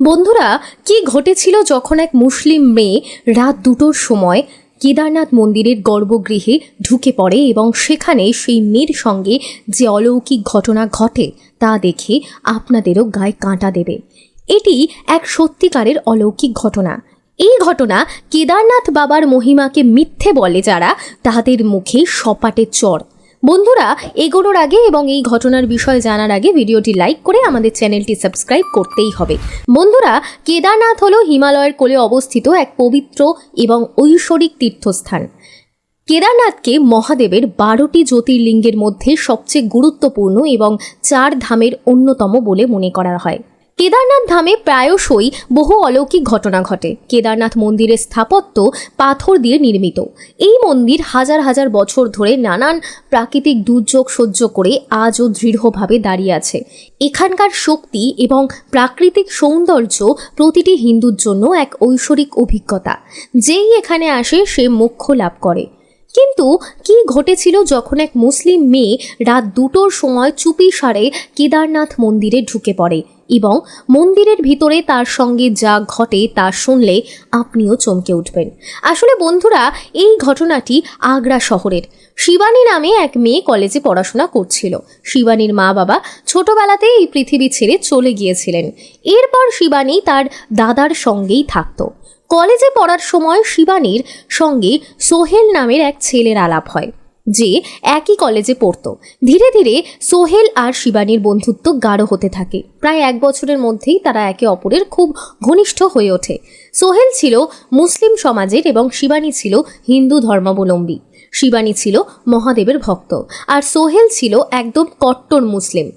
বন্ধুরা, কি ঘটেছিল যখন এক মুসলিম মেয়ে রাত দুটোর সময় কেদারনাথ মন্দিরের গর্ভগৃহে ঢুকে পড়ে এবং সেখানে সেই মেয়ের সঙ্গে যে অলৌকিক ঘটনা ঘটে তা দেখে আপনাদেরও গায়ে কাঁটা দেবে। এটি এক সত্যিকারের অলৌকিক ঘটনা। এই ঘটনা কেদারনাথ বাবার মহিমাকে মিথ্যে বলে যারা, তাদের মুখে সপাটে চড় বন্ধুরা, এগোনোর আগে এবং এই ঘটনার বিষয়ে জানার আগে ভিডিওটি লাইক করে আমাদের চ্যানেলটি সাবস্ক্রাইব করতেই হবে। বন্ধুরা, কেদারনাথ হলো হিমালয়ের কোলে অবস্থিত এক পবিত্র এবং ঐশ্বরিক তীর্থস্থান। কেদারনাথকে মহাদেবের বারোটি জ্যোতির্লিঙ্গের মধ্যে সবচেয়ে গুরুত্বপূর্ণ এবং চার ধামের অন্যতম বলে মনে করা হয়। কেদারনাথ ধামে প্রায়শই বহু অলৌকিক ঘটনা ঘটে। কেদারনাথ মন্দিরের স্থাপত্য পাথর দিয়ে নির্মিত। এই মন্দির হাজার হাজার বছর ধরে নানান প্রাকৃতিক দুর্যোগ সহ্য করে আজও দৃঢ়ভাবে দাঁড়িয়ে আছে। এখানকার শক্তি এবং প্রাকৃতিক সৌন্দর্য প্রতিটি হিন্দুর জন্য এক ঐশ্বরিক অভিজ্ঞতা। যেই এখানে আসে, সে মোক্ষ লাভ করে। কিন্তু কি ঘটেছিল যখন এক মুসলিম মেয়ে রাত দুটোর সময় চুপি সারে কেদারনাথ মন্দিরে ঢুকে পড়ে? এবং মন্দিরের ভিতরে তার সঙ্গে যা ঘটে তা শুনলে আপনিও চমকে উঠবেন। আসলে বন্ধুরা, এই ঘটনাটি আগ্রা শহরের। শিবানী নামে এক মেয়ে কলেজে পড়াশোনা করছিল। শিবানীর মা বাবা ছোটবেলাতেই এই পৃথিবী ছেড়ে চলে গিয়েছিলেন। এরপর শিবানী তার দাদার সঙ্গেই থাকতো। কলেজে পড়ার সময় শিবানীর সঙ্গে সোহেল নামের এক ছেলের আলাপ হয়। যে একই কলেজে পড়তো। ধীরে ধীরে সোহেল আর শিবানীর বন্ধুত্ব গাঢ় হতে থাকে। প্রায় এক বছরের মধ্যেই তারা একে অপরের খুব ঘনিষ্ঠ হয়ে ওঠে। সোহেল ছিল মুসলিম সমাজের এবং শিবানী ছিল হিন্দু ধর্মাবলম্বী। শিবানী ছিল মহাদেবের ভক্ত। আর সোহেল ছিল একদম কট্টর মুসলিম।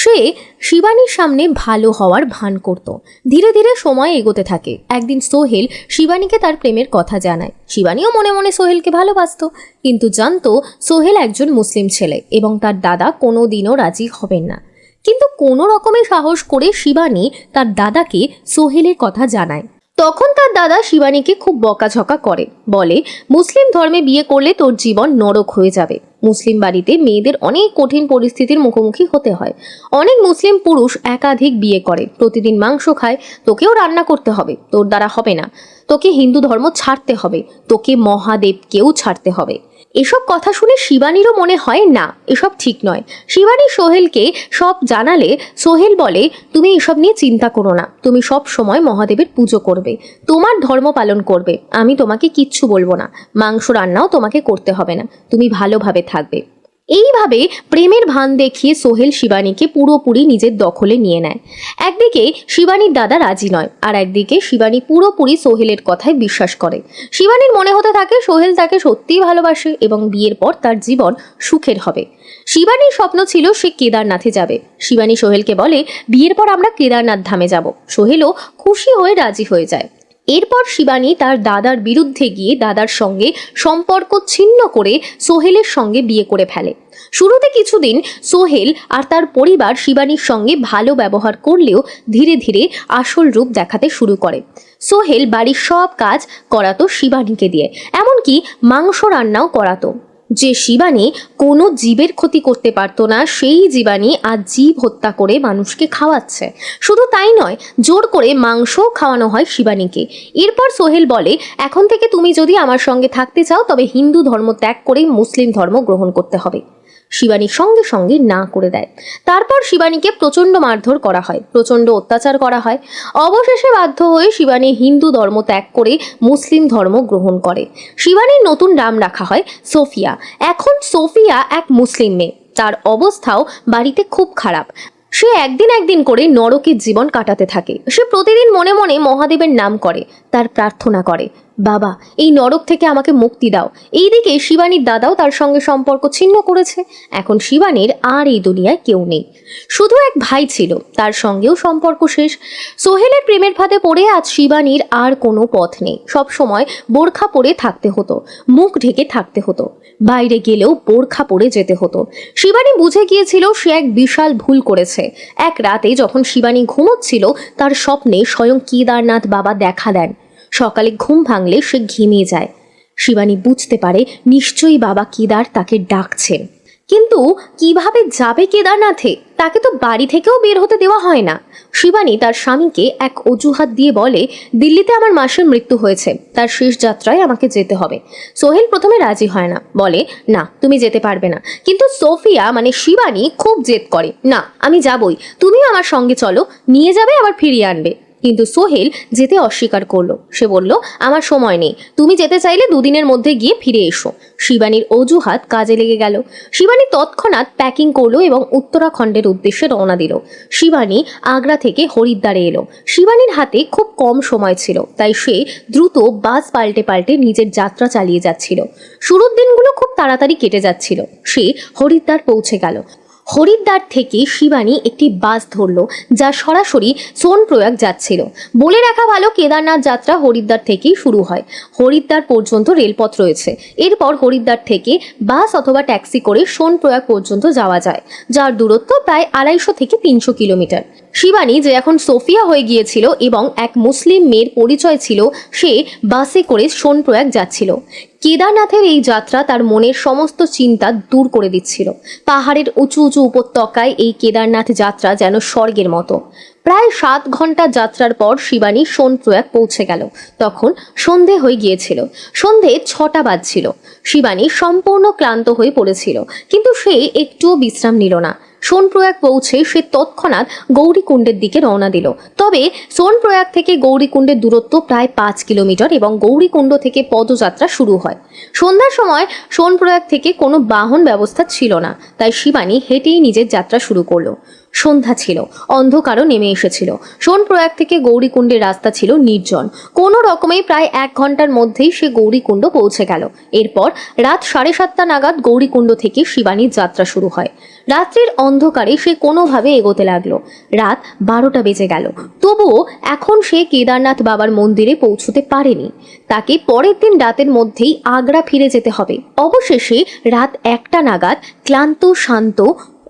সে শিবানীর সামনে ভালো হওয়ার ভান করত। ধীরে ধীরে সময় এগোতে থাকে। একদিন সোহেল শিবানীকে তার প্রেমের কথা জানায়। শিবানীও মনে মনে সোহেলকে ভালোবাসত। কিন্তু জানতো সোহেল একজন মুসলিম ছেলে এবং তার দাদা কোনো দিনও রাজি হবেন না। কিন্তু কোনো রকমে সাহস করে শিবানী তার দাদাকে সোহেলের কথা জানায়। তখন তার দাদা শিবানীকে খুব বকাঝকা করে। বলে, মুসলিম ধর্মে বিয়ে করলে তোর জীবন নরক হয়ে যাবে। মুসলিম বাড়িতে মেয়েদের অনেক কঠিন পরিস্থিতির মুখোমুখি হতে হয়। অনেক মুসলিম পুরুষ একাধিক বিয়ে করে, প্রতিদিন মাংস খায়, তোকেও রান্না করতে হবে, তোর দ্বারা হবে না। তোকে হিন্দু ধর্ম ছাড়তে হবে, তোকে মহাদেবকেও ছাড়তে হবে। এসব কথা শুনে শিবানীরও মনে হয়, না, এসব ঠিক নয়। শিবানী সোহেলকে সব জানালে, সোহেল বলে, তুমি এসব নিয়ে চিন্তা করো না, তুমি সব সময় মহাদেবের পুজো করবে, তোমার ধর্ম পালন করবে, আমি তোমাকে কিচ্ছু বলব না, মাংস রান্নাও তোমাকে করতে হবে না, তুমি ভালোভাবে থাকবে। এইভাবে প্রেমের ভান দেখিয়ে সোহেল শিবানীকে পুরোপুরি নিজের দখলে নিয়ে নেয়। একদিকে শিবানীর দাদা রাজি নয়, আর একদিকে শিবানী পুরোপুরি সোহেলের কথায় বিশ্বাস করে। শিবানীর মনে হতে থাকে সোহেল তাকে সত্যিই ভালোবাসে এবং বিয়ের পর তার জীবন সুখের হবে। শিবানীর স্বপ্ন ছিল সে কেদারনাথে যাবে। শিবানী সোহেলকে বলে, বিয়ের পর আমরা কেদারনাথ ধামে যাব। সোহেলও খুশি হয়ে রাজি হয়ে যায়। এরপর শিবানী তার দাদার বিরুদ্ধে গিয়ে দাদার সঙ্গে সম্পর্ক ছিন্ন করে সোহেলের সঙ্গে বিয়ে করে ফেলে। শুরুতে কিছুদিন সোহেল আর তার পরিবার শিবানীর সঙ্গে ভালো ব্যবহার করলেও ধীরে ধীরে আসল রূপ দেখাতে শুরু করে। সোহেল বাড়ির সব কাজ করাতো শিবানীকে দিয়ে, এমনকি মাংস রান্নাও করাতো। যে শিবানী কোনো জীবের ক্ষতি করতে পারতো না, সেই জীবাণী আজ জীব হত্যা করে মানুষকে খাওয়াচ্ছে। শুধু তাই নয়, জোর করে মাংসও খাওয়ানো হয় শিবানীকে। এরপর সোহেল বলে, এখন থেকে তুমি যদি আমার সঙ্গে থাকতে চাও, তবে হিন্দু ধর্ম ত্যাগ করে মুসলিম ধর্ম গ্রহণ করতে হবে। শিবানী সঙ্গে সঙ্গে না করে দেয়। তারপর শিবানীকে প্রচণ্ড মারধর করা হয়, প্রচণ্ড অত্যাচার করা হয়। অবশেষে বাধ্য হয়ে শিবানী হিন্দু ধর্ম ত্যাগ করে মুসলিম ধর্ম গ্রহণ করে। শিবানীর নতুন নাম রাখা হয় সোফিয়া। এখন সোফিয়া এক মুসলিম মেয়ে। তার অবস্থাও বাড়িতে খুব খারাপ। সে একদিন একদিন করে নরকের জীবন কাটাতে থাকে। সে প্রতিদিন মনে মনে মহাদেবের নাম করে, তার প্রার্থনা করে। বাবা, এই নরক থেকে আমাকে মুক্তি দাও। এইদিকে শিবানীর দাদাও তার সঙ্গে সম্পর্ক ছিন্ন করেছে। এখন শিবানীর আর এই দুনিয়ায় কেউ নেই। শুধু এক ভাই ছিল, তার সঙ্গেও সম্পর্ক শেষ। সোহেলের প্রেমের ফাঁদে পড়ে আজ শিবানীর আর কোনো পথ নেই। সব সময় বোরখা পরে থাকতে হতো, মুখ ঢেকে থাকতে হতো। বাইরে গেলেও বোরখা পরে যেতে হতো। শিবানী বুঝে গিয়েছিল সে এক বিশাল ভুল করেছে। এক রাতে যখন শিবানী ঘুমোচ্ছিল, তার স্বপ্নে স্বয়ং কেদারনাথ বাবা দেখা দেন। সকালে ঘুম ভাঙলে সে ঘিমিয়ে যায়। শিবানী বুঝতে পারে নিশ্চয়ই বাবা কেদার তাকে ডাকছেন কিন্তু কীভাবে যাবে কেদারনাথে? তাকে তো বাড়ি থেকেও বের হতে দেওয়া হয় না। শিবানী তার স্বামীকে এক অজুহাত দিয়ে বলে, দিল্লিতে আমার মাসের মৃত্যু হয়েছে। তার শেষ যাত্রায় আমাকে যেতে হবে। সোহেল প্রথমে রাজি হয় না। বলে, না, তুমি যেতে পারবে না। কিন্তু সোফিয়া মানে শিবানী, খুব জেদ করে, না, আমি যাবই। তুমি আমার সঙ্গে চলো। নিয়ে যাবে, আবার ফিরিয়ে আনবে। কিন্তু সোহেল যেতে অস্বীকার করল। সে বলল, আমার সময় নেই। তুমি যেতে চাইলে দুদিনের মধ্যে গিয়ে ফিরে এসো। শিবানীর অজুহাত কাজে লেগে গেল। শিবানী তৎক্ষণাৎ প্যাকিং করল এবং উত্তরাখণ্ডের উদ্দেশ্যে রওনা দিল। শিবানী আগ্রা থেকে হরিদ্বারে এলো। শিবানীর হাতে খুব কম সময় ছিল, তাই সে দ্রুত বাস পাল্টে পাল্টে নিজের যাত্রা চালিয়ে যাচ্ছিল। শুরুর দিনগুলো খুব তাড়াতাড়ি কেটে যাচ্ছিল। সে হরিদ্বার পৌঁছে গেল। হরিদ্বার থেকে শিবানী একটি বাস ধরলো, যা সরাসরি সোনপ্রয়াগ যাচ্ছিল। বলে রাখা ভালো, কেদারনাথ যাত্রা হরিদ্বার থেকেই শুরু হয়। হরিদ্বার পর্যন্ত রেলপথ রয়েছে। এরপর হরিদ্বার থেকে বাস অথবা ট্যাক্সি করে সোনপ্রয়াগ পর্যন্ত যাওয়া যায়, যার দূরত্ব প্রায় আড়াইশো থেকে তিনশো কিলোমিটার। শিবানী যে এখন সোফিয়া হয়ে গিয়েছিল এবং এক মুসলিম মেয়ের পরিচয় ছিল, সে বাসে করে সোনপ্রয়াগ যাচ্ছিল। কেদারনাথের এই যাত্রা তার মনের সমস্ত চিন্তা দূর করে দিচ্ছিল। পাহাড়ের উঁচু উঁচু উপত্যকায় এই কেদারনাথ যাত্রা যেন স্বর্গের মতো। প্রায় সাত ঘণ্টা যাত্রার পর শিবানী সোনপ্রয়াগ পৌঁছে গেল। তখন সন্ধে হয়ে গিয়েছিল। সন্ধে ছটা বাজছিল। শিবানী সম্পূর্ণ ক্লান্ত হয়ে পড়েছিল। কিন্তু সে একটুও বিশ্রাম নিল না। সোনপ্রয়াগ পৌঁছে সে তৎক্ষণাৎ গৌরীকুণ্ডের দিকে রওনা দিল। তবে সোনপ্রয়াগ থেকে গৌরীকুণ্ডের দূরত্ব প্রায় পাঁচ কিলোমিটার এবং গৌরীকুণ্ড থেকে পদযাত্রা শুরু হয়। সন্ধ্যার সময় সোনপ্রয়াগ থেকে কোনো বাহন ব্যবস্থা ছিল না, তাই শিবানী হেঁটেই নিজের যাত্রা শুরু করল। সন্ধ্যা ছিল, অন্ধকারও নেমে এসেছিল। সোনপ্রয়াগ থেকে গৌরীকুণ্ডের রাস্তা ছিল নির্জন। কোনো রকমেই প্রায় এক ঘণ্টার মধ্যেই সে গৌরীকুণ্ড পৌঁছে গেল। এরপর রাত সাড়ে সাতটা নাগাদ গৌরীকুণ্ড থেকে শিবানীর যাত্রা শুরু হয়। রাত্রির অন্ধকারে সে কোনোভাবে এগোতে লাগল। রাত বারোটা বেজে গেল। তবুও এখন সে কেদারনাথ বাবার মন্দিরে পৌঁছতে পারেনি। তাকে পরের দিন রাতের মধ্যেই আগ্রা ফিরে যেতে হবে। অবশেষে রাত একটা নাগাদ ক্লান্ত, শান্ত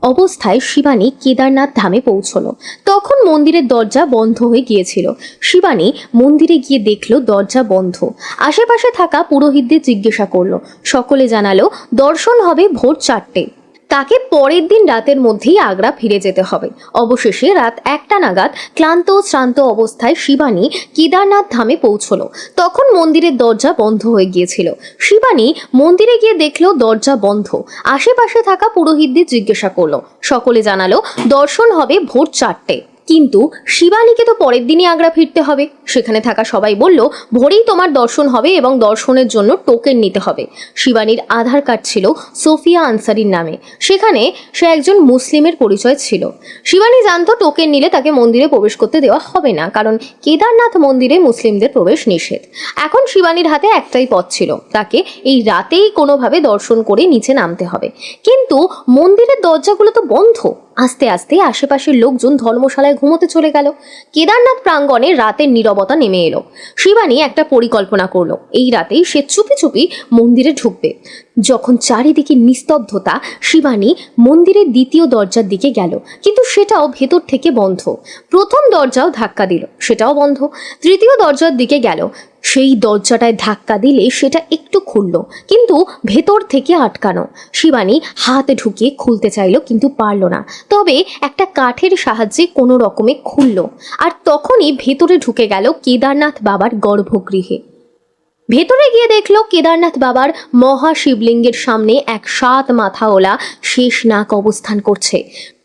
অবস্থায় শিবানী কেদারনাথ ধামে পৌঁছলো। তখন মন্দিরের দরজা বন্ধ হয়ে গিয়েছিল। শিবানী মন্দিরে গিয়ে দেখল দরজা বন্ধ। আশেপাশে থাকা পুরোহিতদের জিজ্ঞাসা করল। সকলে জানালো, দর্শন হবে ভোর চারটে। তাকে পরের দিন রাতের মধ্যেই আগ্রা ফিরে যেতে হবে। অবশেষে রাত একটা নাগাদ ক্লান্ত শ্রান্ত অবস্থায় শিবানী কেদারনাথ ধামে পৌঁছলো। তখন মন্দিরের দরজা বন্ধ হয়ে গিয়েছিল। শিবানী মন্দিরে গিয়ে দেখল দরজা বন্ধ। আশেপাশে থাকা পুরোহিতদের জিজ্ঞাসা করল। সকলে জানালো, দর্শন হবে ভোর চারটে। কিন্তু শিবানীকে তো পরের দিনই আগ্রা ফিরতে হবে। সেখানে থাকা সবাই বলল, ভোরেই তোমার দর্শন হবে এবং দর্শনের জন্য টোকেন নিতে হবে। শিবানীর আধার কার্ড ছিল সোফিয়া আনসারির নামে। সেখানে সে একজন মুসলিমের পরিচয় ছিল। শিবানী জানতো টোকেন নিলে তাকে মন্দিরে প্রবেশ করতে দেওয়া হবে না, কারণ কেদারনাথ মন্দিরে মুসলিমদের প্রবেশ নিষেধ। এখন শিবানীর হাতে একটাই পথ ছিল, তাকে এই রাতেই কোনোভাবে দর্শন করে নিচে নামতে হবে। কিন্তু মন্দিরের দরজাগুলো তো বন্ধ। আস্তে আস্তে আশেপাশের লোকজন ধর্মশালায় ঘুমোতে চলে গেল। কেদারনাথ প্রাঙ্গণে রাতের নীরবতা নেমে এলো। শিবানী একটা পরিকল্পনা করল। এই রাতেই সে চুপি চুপি মন্দিরে ঢুকবে। যখন চারিদিকে নিস্তব্ধতা, শিবানী মন্দিরের দ্বিতীয় দরজার দিকে গেল। কিন্তু সেটাও ভেতর থেকে বন্ধ। প্রথম দরজাও ধাক্কা দিল, সেটাও বন্ধ। তৃতীয় দরজার দিকে গেল। সেই দরজাটায় ধাক্কা দিলে সেটা একটু খুলল, কিন্তু ভেতর থেকে আটকানো। শিবানী হাতে ঢুকিয়ে খুলতে চাইলো, কিন্তু পারল না। তবে একটা কাঠের সাহায্যে কোনো রকমে খুলল। আর তখনই ভেতরে ঢুকে গেল কেদারনাথ বাবার গর্ভগৃহে। ভেতরে গিয়ে দেখল কেদারনাথ বাবার মহা শিবলিঙ্গের সামনে এক সাত মাথাওলা শেষ নাগ অবস্থান করছে।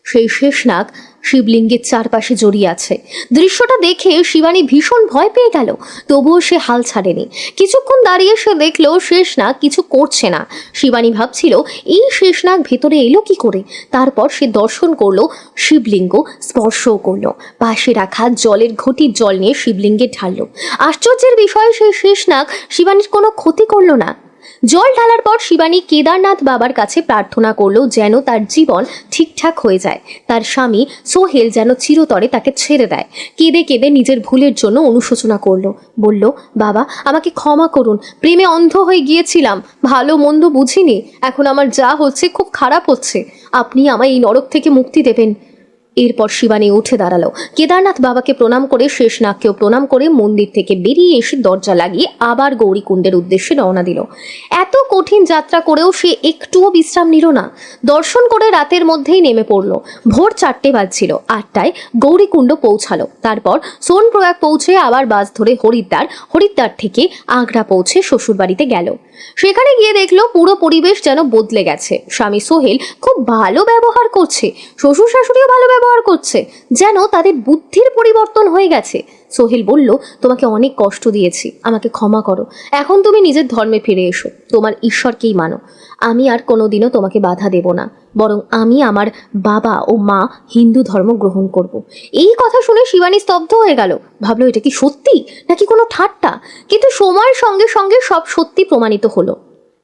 সেই শেষ নাগ শিবলিঙ্গের চারপাশে জড়িয়ে আছে। দৃশ্যটা দেখে শিবানী ভীষণ ভয় পেয়ে গেল, তবুও সে হাল ছাড়েনি। কিছুক্ষণ দাঁড়িয়ে সে দেখল শেষনাগ কিছু করছে না। শিবানী ভাবছিল, এই শেষ শেষনাগ ভেতরে এলো কি করে? তারপর সে দর্শন করল, শিবলিঙ্গ স্পর্শও করল। পাশে রাখা জলের ঘটির জল নিয়ে শিবলিঙ্গে ঢাললো। আশ্চর্যের বিষয়ে, সেই শেষনাগ শিবানীর কোনো ক্ষতি করল না। জল ঢালার পর শিবানী কেদারনাথ বাবার কাছে প্রার্থনা করল যেন তার জীবন ঠিকঠাক হয়ে যায়। তার স্বামী সোহেল যেন চিরতরে তাকে ছেড়ে দেয়। কেঁদে কেঁদে নিজের ভুলের জন্য অনুশোচনা করল। বলল, বাবা, আমাকে ক্ষমা করুন। প্রেমে অন্ধ হয়ে গিয়েছিলাম। ভালো মন্দ বুঝিনি। এখন আমার যা হচ্ছে খুব খারাপ হচ্ছে। আপনি আমায় এই নরক থেকে মুক্তি দেবেন। এরপর শিবানী উঠে দাঁড়াল। কেদারনাথ বাবাকে প্রণাম করে, শেষ নাগকেও প্রণাম করে মন্দির থেকে বেরিয়ে এসে দরজা লাগিয়ে আবার গৌরীকুণ্ডের উদ্দেশ্যে রওনা দিল। এত কঠিন যাত্রা করেও সে একটুও বিশ্রাম নিল না। দর্শন করে রাতের মধ্যেই নেমে পড়ল। ভোর চারটে বাজছিল, আটটায় গৌরীকুণ্ড পৌঁছালো। তারপর সোনপ্রয়াগ পৌঁছে আবার বাস ধরে হরিদ্বার হরিদ্বার থেকে আগ্রা পৌঁছে শ্বশুরবাড়িতে গেল। সেখানে গিয়ে দেখল পুরো পরিবেশ যেন বদলে গেছে। স্বামী সোহেল খুব ভালো ব্যবহার করছে, শ্বশুর শাশুড়িও ভালো ব্যবহার করছে, যেন তাদের বুদ্ধির পরিবর্তন হয়ে গেছে। সোহেল বলল, তোমাকে অনেক কষ্ট দিয়েছি, আমাকে ক্ষমা করো। এখন তুমি নিজের ধর্মে ফিরে এসো, তোমার ঈশ্বরকেই মানো। আমি আর কোনোদিনও তোমাকে বাধা দেব না, বরং আমি আমার বাবা ও মা হিন্দু ধর্ম গ্রহণ করব। এই কথা শুনে শিবানী স্তব্ধ হয়ে গেল। ভাবলো, এটা কি সত্যি? নাকি কোনো ঠাট্টা? কিন্তু সময়ের সঙ্গে সঙ্গে সব সত্যি প্রমাণিত হলো।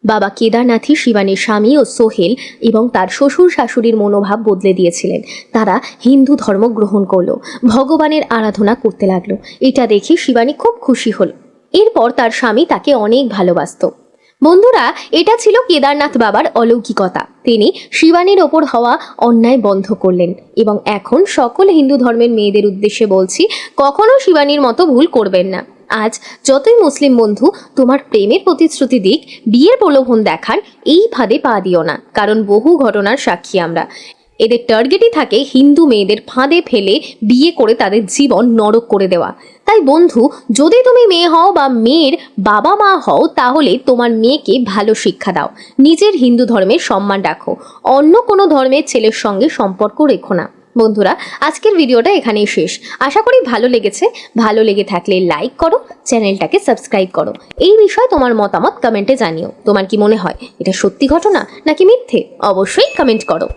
বাবা কেদারনাথই শিবানীর স্বামী ও সোহেল এবং তার শ্বশুর শাশুড়ির মনোভাব বদলে দিয়েছিলেন। তারা হিন্দু ধর্ম গ্রহণ করল, ভগবানের আরাধনা করতে লাগল। এটা দেখে শিবানী খুব খুশি হল। এরপর তার স্বামী তাকে অনেক ভালোবাসতো। বন্ধুরা, এটা ছিল কেদারনাথ বাবার অলৌকিকতা। তিনি শিবানীর ওপর হওয়া অন্যায় বন্ধ করলেন এবং এখন সকল হিন্দু ধর্মের মেয়েদের উদ্দেশ্যে বলছি, কখনো শিবানীর মতো ভুল করবেন না। আজ যতই মুসলিম বন্ধু, তোমার প্রেমের প্রতিশ্রুতি দিক, বিয়ের প্রলোভন দেখান এই ফাঁদে পা দিও না, কারণ বহু ঘটনার সাক্ষী আমরা। এদের টার্গেটই থাকে হিন্দু মেয়েদের ফাঁদে ফেলে বিয়ে করে তাদের জীবন নরক করে দেওয়া। তাই বন্ধু, যদি তুমি মেয়ে হও বা মেয়ের বাবা মা হও, তাহলে তোমার মেয়েকে ভালো শিক্ষা দাও। নিজের হিন্দু ধর্মের সম্মান রাখো। অন্য কোনো ধর্মের ছেলের সঙ্গে সম্পর্ক রেখো না। বন্ধুরা, আজকের ভিডিওটা এখানেই শেষ। আশা করি ভালো লেগেছে। ভালো লেগে থাকলে লাইক করো, চ্যানেলটাকে সাবস্ক্রাইব করো। এই বিষয়ে তোমার মতামত কমেন্টে জানিও। তোমার কি মনে হয়, এটা সত্যি ঘটনা নাকি মিথ্যে? অবশ্যই কমেন্ট করো।